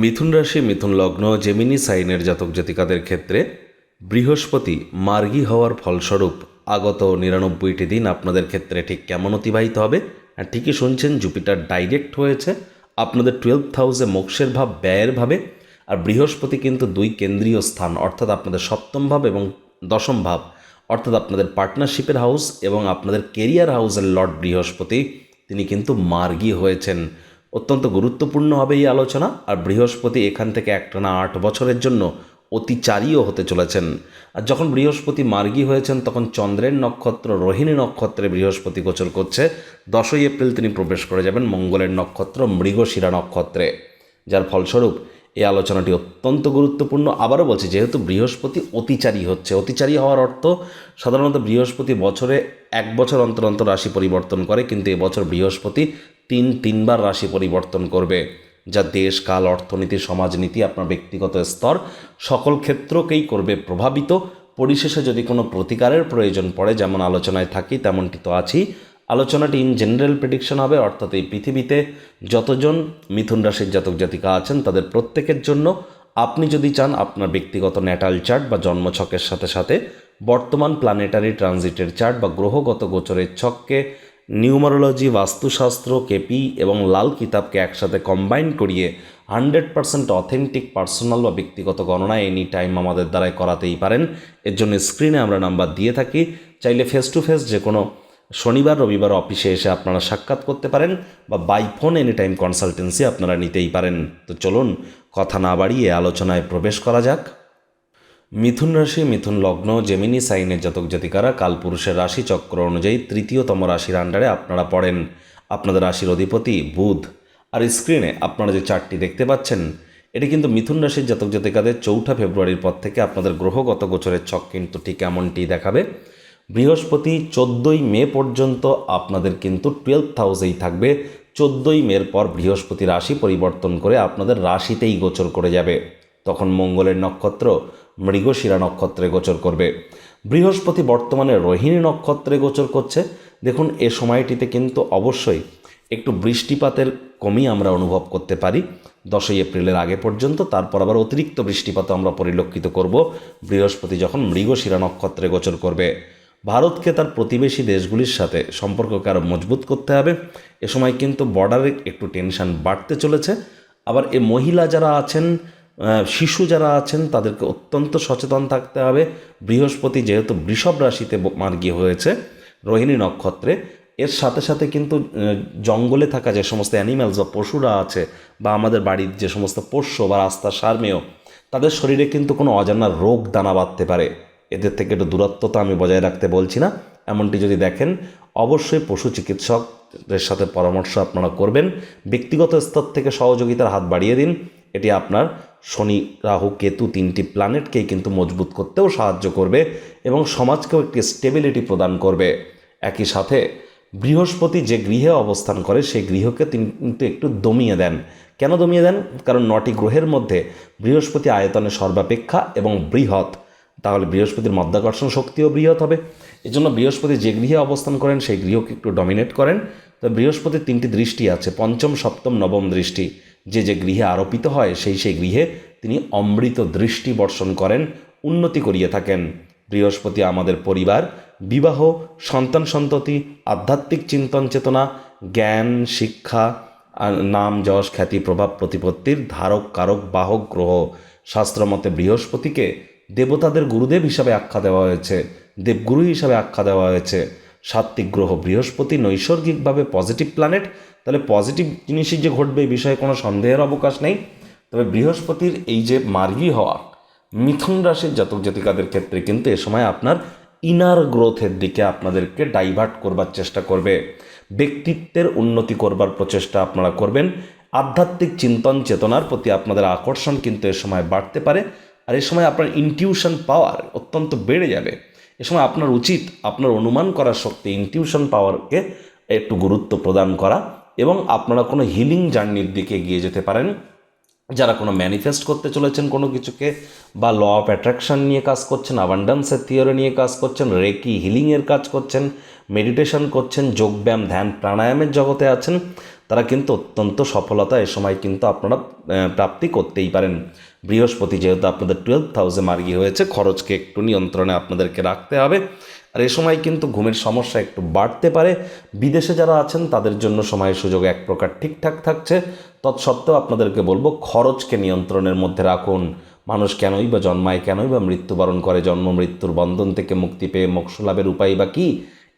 মিথুন রাশি, মিথুন লগ্ন জেমিনি সাইনের জাতক জাতিকাদের ক্ষেত্রে বৃহস্পতি মার্গী হওয়ার ফলস্বরূপ আগত নিরানব্বইটি দিন আপনাদের ক্ষেত্রে ঠিক কেমন অতিবাহিত হবে? আর ঠিকই শুনছেন জুপিটার ডাইরেক্ট হয়েছে। আপনাদের টুয়েলভ হাউসে মোক্ষের ভাব, ব্যয়ের ভাবে। আর বৃহস্পতি কিন্তু দুই কেন্দ্রীয় স্থান, অর্থাৎ আপনাদের সপ্তম ভাব এবং দশম ভাব। অর্থাৎ আপনাদের পার্টনারশিপের হাউস এবং আপনাদের কেরিয়ার হাউসের লর্ড বৃহস্পতি, তিনি কিন্তু মার্গী হয়েছেন। অত্যন্ত গুরুত্বপূর্ণ হবে এই আলোচনা, আর বৃহস্পতি এখান থেকে একটানা আট বছরের জন্য অতিচারীও হতে চলেছেন। আর যখন বৃহস্পতি মার্গী হয়েছেন, তখন চন্দ্রের নক্ষত্র, রোহিণী নক্ষত্রে বৃহস্পতি গোচর করছে। দশই এপ্রিল তিনি প্রবেশ করে যাবেন মঙ্গলের নক্ষত্র, মৃগশিরা নক্ষত্রে। যার ফলস্বরূপ এই আলোচনাটি অত্যন্ত গুরুত্বপূর্ণ। আবারও বলছি, যেহেতু বৃহস্পতি অতিচারী হচ্ছে অতিচারী হওয়ার অর্থ সাধারণত বৃহস্পতি বছরে এক বছর অন্তর অন্তর রাশি পরিবর্তন করে, কিন্তু এবছর বৃহস্পতি তিন তিনবার রাশি পরিবর্তন করবে, যা দেশ, কাল, অর্থনীতি, সমাজনীতি, আপনার ব্যক্তিগত স্তর, সকল ক্ষেত্রকেই করবে প্রভাবিত। পরিশেষে যদি কোনো প্রতিকারের প্রয়োজন পড়ে, যেমন আলোচনায় থাকি, তেমনটি তো আছেই। আলোচনাটি ইন জেনারেল প্রেডিকশন হবে, অর্থাৎ এই পৃথিবীতে যতজন মিথুন রাশির জাতক জাতিকা আছেন, তাদের প্রত্যেকের জন্য আপনি যদি চান আপনার ব্যক্তিগত ন্যাটাল চার্ট বা জন্মছকের সাথে সাথে বর্তমান প্ল্যানেটারি ট্রানজিটের চার্ট বা গ্রহগত গোচরের ছককে নিউমারোলজি, বাস্তুশাস্ত্র, কেপি এবং লাল কিতাবকে একসাথে কম্বাইন করিয়ে হান্ড্রেড পার্সেন্ট অথেন্টিক পার্সোনাল বা ব্যক্তিগত গণনা এনি টাইম আমাদের দ্বারাই করাতেই পারেন। এর জন্য স্ক্রিনে আমরা নাম্বার দিয়ে থাকি। চাইলে ফেস টু ফেস যে কোনো শনিবার, রবিবার অফিসে এসে আপনারা সাক্ষাৎ করতে পারেন বা by phone any time consultancy আপনারা নিতেই পারেন। তো চলুন, কথা না বাড়িয়ে আলোচনায় প্রবেশ করা যাক। মিথুন রাশি, মিথুন লগ্ন জেমিনি সাইনের জাতক জাতিকারা কালপুরুষের রাশি চক্র অনুযায়ী তৃতীয়তম রাশির আন্ডারে আপনারা পড়েন। আপনাদের রাশির অধিপতি বুধ। আর স্ক্রিনে আপনারা যে চারটি দেখতে পাচ্ছেন, এটি কিন্তু মিথুন রাশির জাতক জাতিকাদের চৌঠা ফেব্রুয়ারির পর থেকে আপনাদের গ্রহগত গোচরের ছক কিন্তু ঠিক এমনটি দেখাবে। বৃহস্পতি চোদ্দোই মে পর্যন্ত আপনাদের কিন্তু টুয়েলভ হাউসেই থাকবে। চোদ্দোই মের পর বৃহস্পতি রাশি পরিবর্তন করে আপনাদের রাশিতেই গোচর করে যাবে। তখন মঙ্গলের নক্ষত্র মৃগশিরা নক্ষত্রে গোচর করবে। বৃহস্পতি বর্তমানে রোহিণী নক্ষত্রে গোচর করছে। দেখুন, এ সময়টিতে কিন্তু অবশ্যই একটু বৃষ্টিপাতের কমই আমরা অনুভব করতে পারি। দশই এপ্রিলের আগে পর্যন্ত, তারপর আবার অতিরিক্ত বৃষ্টিপাত আমরা পরিলক্ষিত করব। বৃহস্পতি যখন মৃগশিরা নক্ষত্রে গোচর করবে। ভারতকে তার প্রতিবেশী দেশগুলির সাথে সম্পর্ককে আরও মজবুত করতে হবে। এ সময় কিন্তু বর্ডারে একটু টেনশন বাড়তে চলেছে। আবার এ মহিলা যারা আছেন শিশু যারা আছেন, তাদেরকে অত্যন্ত সচেতন থাকতে হবে। বৃহস্পতি যেহেতু বৃষভ রাশিতে মার্গী হয়েছে, রোহিণী নক্ষত্রে, এর সাথে সাথে কিন্তু জঙ্গলে থাকা যে সমস্ত অ্যানিম্যালস বা পশুরা আছে বা আমাদের বাড়ির যে সমস্ত পোষ্য বা রাস্তার সারমেয়, তাদের শরীরে কিন্তু কোনো অজানা রোগ দানা বাঁধতে পারে। এদের থেকে একটু দূরত্বতা আমি বজায় রাখতে বলছি না। এমনটি যদি দেখেন, অবশ্যই পশু চিকিৎসকদের সাথে পরামর্শ আপনারা করবেন। ব্যক্তিগত স্তর থেকে সহযোগিতার হাত বাড়িয়ে দিন। এটি আপনার শনি, রাহু, কেতু তিনটি প্ল্যানেটকেই কিন্তু মজবুত করতেও সাহায্য করবে এবং সমাজকেও একটি স্টেবিলিটি প্রদান করবে। একই সাথে, বৃহস্পতি যে গৃহে অবস্থান করে, সেই গৃহকে তিনি কিন্তু একটু দমিয়ে দেন। কেন দমিয়ে দেন? কারণ নটি গ্রহের মধ্যে বৃহস্পতি আয়তনে সর্বাপেক্ষা এবং বৃহৎ। তাহলে বৃহস্পতির মধ্যাকর্ষণ শক্তিও বৃহৎ হবে। এজন্য বৃহস্পতি যে গৃহে অবস্থান করেন, সেই গৃহকে একটু ডমিনেট করেন। তো বৃহস্পতির তিনটি দৃষ্টি আছে, পঞ্চম, সপ্তম, নবম দৃষ্টি। যে যে গৃহে আরোপিত হয়, সেই সেই গৃহে তিনি অমৃত দৃষ্টি বর্ষণ করেন, উন্নতি করিয়ে থাকেন। বৃহস্পতি আমাদের পরিবার, বিবাহ, সন্তান সন্ততি, আধ্যাত্মিক চিন্তন চেতনা, জ্ঞান, শিক্ষা নাম, যশ, খ্যাতি, প্রভাব, প্রতিপত্তির ধারক, কারক, বাহক, গ্রহ। শাস্ত্রমতে বৃহস্পতিকে দেবতাদের গুরুদেব হিসাবে আখ্যা দেওয়া হয়েছে, দেবগুরু হিসাবে আখ্যা দেওয়া হয়েছে। সাত্বিক গ্রহ বৃহস্পতি নৈসর্গিকভাবে পজিটিভ প্ল্যানেট তাহলে পজিটিভ জিনিসই যে ঘটবে এই বিষয়ে কোনো সন্দেহের অবকাশ নেই। তবে বৃহস্পতির এই যে মার্গী হওয়া, মিথুন রাশির জাতক জাতিকাদের ক্ষেত্রে কিন্তু এ সময় আপনার ইনার গ্রোথের দিকে আপনাদেরকে ডাইভার্ট করবার চেষ্টা করবে। ব্যক্তিত্বের উন্নতি করবার প্রচেষ্টা আপনারা করবেন। আধ্যাত্মিক চিন্তন চেতনার প্রতি আপনাদের আকর্ষণ কিন্তু এ সময় বাড়তে পারে। আর এ সময় আপনার ইনটিউশন পাওয়ার অত্যন্ত বেড়ে যাবে। এ সময় আপনার উচিত আপনার অনুমান করার শক্তি ইনটিউশন পাওয়ারকে একটু গুরুত্ব প্রদান করা এবং আপনারা কোনো হিলিং জার্নির দিকে এগিয়ে যেতে পারেন। যারা কোনো ম্যানিফেস্ট করতে চলেছেন কোনো কিছুকে বা ল অফ অ্যাট্রাকশন নিয়ে কাজ করছেন আবান্ডান্সের থিওরি নিয়ে কাজ করছেন রেকি হিলিংয়ের কাজ করছেন মেডিটেশন করছেন যোগব্যায়াম ধ্যান, প্রাণায়ামের জগতে আছেন তারা কিন্তু অত্যন্ত সফলতা এ সময় কিন্তু আপনারা প্রাপ্তি করতেই পারেন। বৃহস্পতি যেহেতু আপনাদের টুয়েলভ হাউসে মার্গি হয়েছে, খরচকে একটু নিয়ন্ত্রণে আপনাদেরকে রাখতে হবে। আর এ সময় কিন্তু ঘুমের সমস্যা একটু বাড়তে পারে। বিদেশে যারা আছেন, তাদের জন্য সময় সুযোগ এক প্রকার ঠিকঠাক থাকছে। তৎসত্ত্বেও আপনাদেরকে বলব, খরচকে নিয়ন্ত্রণের মধ্যে রাখুন। মানুষ কেনই বা জন্মায়, কেনই বা মৃত্যুবরণ করে, জন্ম, মৃত্যুর বন্ধন থেকে মুক্তি পেয়ে মোক্ষ লাভের উপায় বা কী?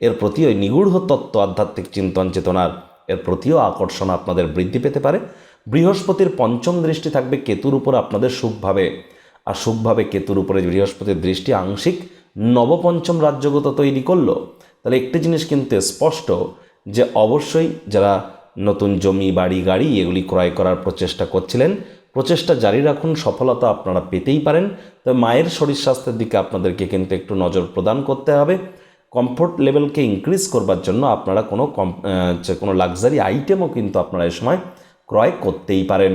এর প্রতি ওই নিগূঢ় তত্ত্ব, আধ্যাত্মিক চিন্তন চেতনার এর প্রতিও আকর্ষণ আপনাদের বৃদ্ধি পেতে পারে। বৃহস্পতির পঞ্চম দৃষ্টি থাকবে কেতুর উপর আপনাদের সুখভাবে আর সুখভাবে কেতুর উপরে বৃহস্পতির দৃষ্টি আংশিক নবপঞ্চম রাজ্যগত তৈরি করল। তাহলে একটি জিনিস কিন্তু স্পষ্ট যে অবশ্যই যারা নতুন জমি, বাড়ি, গাড়ি এগুলি ক্রয় করার প্রচেষ্টা করছিলেন, প্রচেষ্টা জারি রাখুন, সফলতা আপনারা পেতেই পারেন। তবে মায়ের শরীর স্বাস্থ্যের দিকে আপনাদেরকে কিন্তু একটু নজর প্রদান করতে হবে। কমফোর্ট লেভেলকে ইনক্রিজ করবার জন্য আপনারা কোনো কম কোনো লাক্সারি আইটেমও কিন্তু আপনারা এ সময় ক্রয় করতেই পারেন।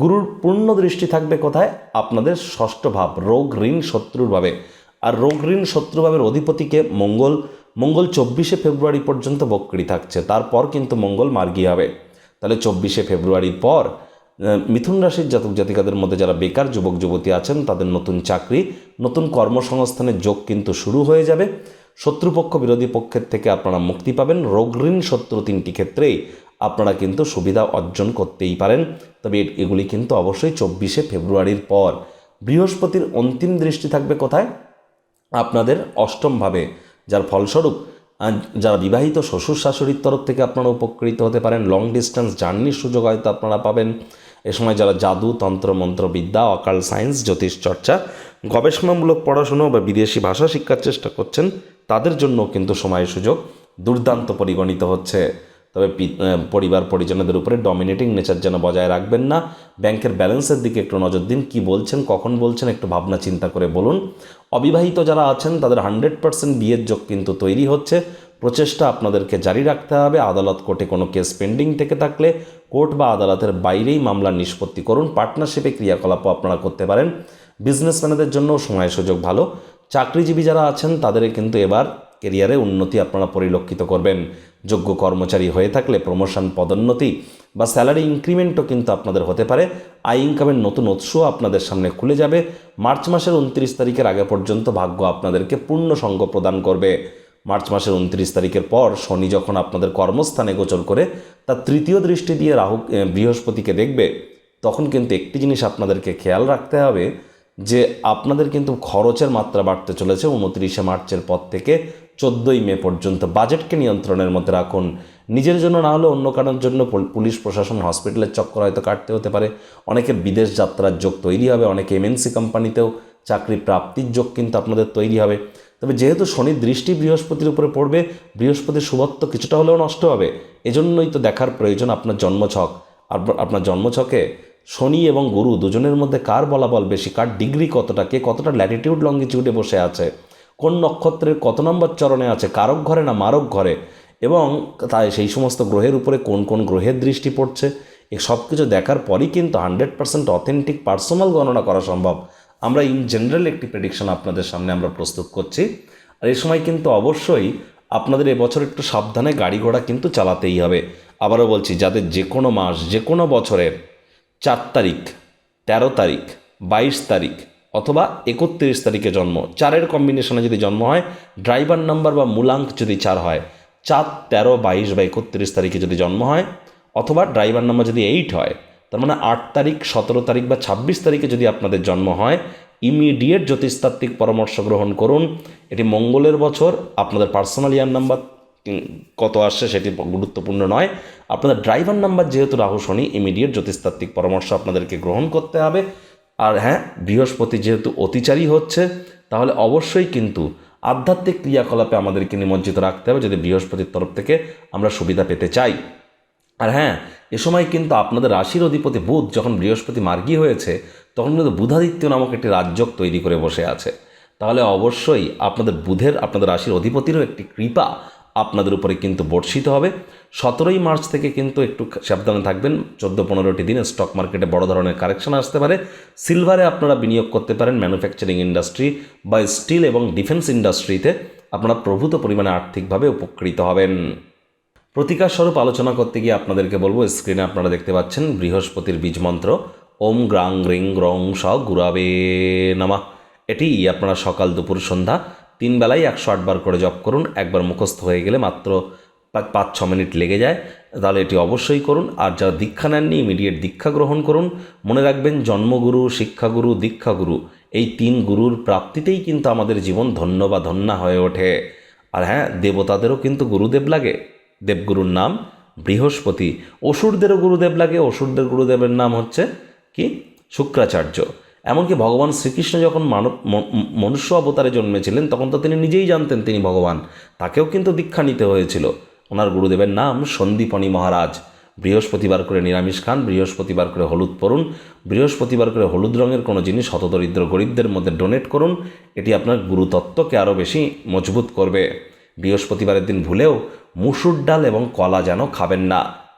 গুরুর পূর্ণ দৃষ্টি থাকবে কোথায়? আপনাদের ষষ্ঠ ভাব, রোগ ঋণ শত্রুর ভাবে। আর রোগ ঋণ শত্রুভাবের অধিপতিকে মঙ্গল মঙ্গল চব্বিশে ফেব্রুয়ারি পর্যন্ত বক্রি থাকছে। তারপর কিন্তু মঙ্গল মার্গী হবে। তাহলে চব্বিশে ফেব্রুয়ারির পর মিথুন রাশির জাতক জাতিকাদের মধ্যে যারা বেকার যুবক, যুবতী আছেন, তাদের নতুন চাকরি, নতুন কর্মসংস্থানের যোগ কিন্তু শুরু হয়ে যাবে। শত্রুপক্ষ বিরোধী পক্ষের থেকে আপনারা মুক্তি পাবেন। রোগ ঋণ শত্রু তিনটি ক্ষেত্রেই আপনারা কিন্তু সুবিধা অর্জন করতেই পারেন। তবে এগুলি কিন্তু অবশ্যই চব্বিশে ফেব্রুয়ারির পর। বৃহস্পতির অন্তিম দৃষ্টি থাকবে কোথায়? আপনাদের অষ্টমভাবে, যার ফলস্বরূপ যারা বিবাহিত শ্বশুর শাশুড়ির তরফ থেকে আপনারা উপকৃত হতে পারেন লং ডিস্টেন্স জার্নির সুযোগ হয়তো আপনারা পাবেন। এ সময় যারা জাদু, তন্ত্র, মন্ত্র, বিদ্যা অকাল সায়েন্স জ্যোতিষ চর্চা, গবেষণামূলক পড়াশুনো বা বিদেশি ভাষা শিক্ষার চেষ্টা করছেন তাদের জন্য কিন্তু সময় সুযোগ দুর্দান্ত পরিগণিত হচ্ছে। তবে পরিবার পরিজনদের উপরে ডমিনেটিং নেচার যেন বজায় রাখবেন না। ব্যাংকের ব্যালেন্সের দিকে একটু নজর দিন, কি বলছেন, কখন বলছেন, একটু ভাবনা চিন্তা করে বলুন। অবিবাহিত যারা আছেন, তাদের হান্ড্রেড পার্সেন্ট বিয়ের যোগ কিন্তু তৈরি হচ্ছে। প্রচেষ্টা আপনাদেরকে জারি রাখতে হবে। আদালত কোর্টে কোনো কেস পেন্ডিং থেকে থাকলে কোর্ট বা আদালতের বাইরেই মামলা নিষ্পত্তি করুন। পার্টনারশিপে ক্রিয়াকলাপও আপনারা করতে পারেন। বিজনেসম্যানদের জন্য সময় সুযোগ ভালো। চাকরিজীবী যারা আছেন, তাদের কিন্তু এবার কেরিয়ারে উন্নতি আপনারা পরিলক্ষিত করবেন। যোগ্য কর্মচারী হয়ে থাকলে প্রমোশন পদোন্নতি বা স্যালারি ইনক্রিমেন্টও কিন্তু আপনাদের হতে পারে। আই ইনকামের নতুন উৎসও আপনাদের সামনে খুলে যাবে। মার্চ মাসের উনত্রিশ তারিখের আগে পর্যন্ত ভাগ্য আপনাদেরকে পূর্ণ সঙ্গ প্রদান করবে। মার্চ মাসের উনত্রিশ তারিখের পর শনি যখন আপনাদের কর্মস্থানে গোচর করে, তার তৃতীয় দৃষ্টি দিয়ে রাহু বৃহস্পতিকে দেখবে, তখন কিন্তু একটি জিনিস আপনাদেরকে খেয়াল রাখতে হবে যে আপনাদের কিন্তু খরচের মাত্রা বাড়তে চলেছে উনত্রিশে মার্চের পর থেকে চোদ্দোই মে পর্যন্ত। বাজেটকে নিয়ন্ত্রণের মধ্যে রাখুন। নিজের জন্য না হলে অন্য কারোর জন্য পুলিশ, প্রশাসন, হসপিটালের চক্কর হয়তো কাটতে হতে পারে। অনেকের বিদেশ যাত্রার যোগ তৈরি হবে, অনেকে এমএনসি কোম্পানিতেও চাকরি প্রাপ্তির যোগ কিন্তু আপনাদের তৈরি হবে। তবে যেহেতু শনির দৃষ্টি বৃহস্পতির উপরে পড়বে, বৃহস্পতির শুভত্ব কিছুটা হলেও নষ্ট হবে। এজন্যই তো দেখার প্রয়োজন আপনার জন্মছক। আর আপনার জন্মছকে শনি এবং গুরু দুজনের মধ্যে কার বলাবল বেশি? কার ডিগ্রি কতটা? কে কতটা ল্যাটিটিউড লঙ্গিটিউডে বসে আছে? কোন নক্ষত্রের কত নম্বর চরণে আছে? কারক ঘরে না মারক ঘরে? এবং তাই সেই সমস্ত গ্রহের উপরে কোন কোন গ্রহের দৃষ্টি পড়ছে? এই সব কিছু দেখার পরই কিন্তু হান্ড্রেড পার্সেন্ট অথেন্টিক পার্সোনাল গণনা করা সম্ভব। আমরা ইন জেনারেল একটি প্রেডিকশন আপনাদের সামনে আমরা প্রস্তুত করছি। আর এই সময় কিন্তু অবশ্যই আপনাদের এবছর একটু সাবধানে গাড়ি ঘোড়া কিন্তু চালাতেই হবে। আবারও বলছি, যাদের যে কোনো মাস যে কোনো বছরের চার তারিখ, তেরো তারিখ, বাইশ তারিখ অথবা একত্রিশ তারিখে জন্ম। চারের কম্বিনেশনে যদি জন্ম হয় ড্রাইভার নাম্বার বা মূলাঙ্ক যদি চার হয়, চার, তেরো, বাইশ বা একত্রিশ তারিখে যদি জন্ম হয় অথবা ড্রাইভার নাম্বার যদি এইট হয়, তার মানে আট তারিখ, সতেরো তারিখ বা ছাব্বিশ তারিখে যদি আপনাদের জন্ম হয় ইমিডিয়েট জ্যোতিষতাত্ত্বিক পরামর্শ গ্রহণ করুন। এটি মঙ্গলের বছর, আপনাদের পার্সোনাল ইয়ার নাম্বার কত আসছে সেটি গুরুত্বপূর্ণ নয়। আপনাদের ড্রাইভার নাম্বার যেহেতু রাহু, শনি ইমিডিয়েট জ্যোতিষতাত্ত্বিক পরামর্শ আপনাদেরকে গ্রহণ করতে হবে। আর হ্যাঁ বৃহস্পতি যেহেতু অতিচারী হচ্ছে, তাহলে অবশ্যই কিন্তু আধ্যাত্মিক ক্রিয়াকলাপে আমাদেরকে নিমজ্জিত রাখতে হবে যদি বৃহস্পতির তরফ থেকে আমরা সুবিধা পেতে চাই। আর হ্যাঁ এ সময় কিন্তু আপনাদের রাশির অধিপতি বুধ যখন বৃহস্পতি মার্গী হয়েছে, তখন কিন্তু বুধাদিত্য নামক একটি রাজ্যক তৈরি করে বসে আছে। তাহলে অবশ্যই আপনাদের বুধের, আপনাদের রাশির অধিপতিরও একটি কৃপা আপনাদের উপরে কিন্তু বর্ষিত হবে। সতেরোই মার্চ থেকে কিন্তু একটু সাবধানে থাকবেন। চোদ্দ পনেরোটি দিনে স্টক মার্কেটে বড় ধরনের কারেকশন আসতে পারে। সিলভারে আপনারা বিনিয়োগ করতে পারেন ম্যানুফ্যাকচারিং ইন্ডাস্ট্রি বা স্টিল এবং ডিফেন্স ইন্ডাস্ট্রিতে আপনারা প্রভূত পরিমাণে আর্থিকভাবে উপকৃত হবেন। প্রতিকার স্বরূপ আলোচনা করতে গিয়ে আপনাদেরকে বলব স্ক্রিনে আপনারা দেখতে পাচ্ছেন বৃহস্পতির বীজ মন্ত্র, ওম গ্রাং রিং গ্রং স গুরাবে নামা। এটি আপনারা সকাল দুপুর সন্ধ্যা তিন বেলায় একশো আটবার করে জপ করুন, একবার মুখস্থ হয়ে গেলে মাত্র পাঁচ ছ মিনিট লেগে যায়। তাহলে এটি অবশ্যই করুন। আর যারা দীক্ষা নেননি ইমিডিয়েট দীক্ষা গ্রহণ করুন। মনে রাখবেন, জন্মগুরু, শিক্ষাগুরু, দীক্ষাগুরু, এই তিন গুরুর প্রাপ্তিতেই কিন্তু আমাদের জীবন ধন্য বা ধন্যা হয়ে ওঠে। আর হ্যাঁ দেবতাদেরও কিন্তু গুরুদেব লাগে। দেবগুরুর নাম বৃহস্পতি। অসুরদেরও গুরুদেব লাগে। অসুরদের গুরুদেবের নাম হচ্ছে কি? শুক্রাচার্য। এমনকি ভগবান শ্রীকৃষ্ণ যখন মানব মনুষ্য অবতারে জন্মেছিলেন, তখন তো তিনি নিজেই জানতেন তিনি ভগবান। তাকেও কিন্তু দীক্ষা নিতে হয়েছিল। ওনার গুরুদেবের নাম সন্দীপনী মহারাজ। বৃহস্পতিবার করে নিরামিষ খান, বৃহস্পতিবার করে হলুদ পরুন, বৃহস্পতিবার করে হলুদ রঙের কোনো জিনিস হতদরিদ্র গরিবদের মধ্যে ডোনেট করুন, এটি আপনার গুরুতত্ত্বকে আরও বেশি মজবুত করবে। বৃহস্পতিবারের দিন ভুলেও মুসুর ডাল এবং কলা যেন খাবেন না।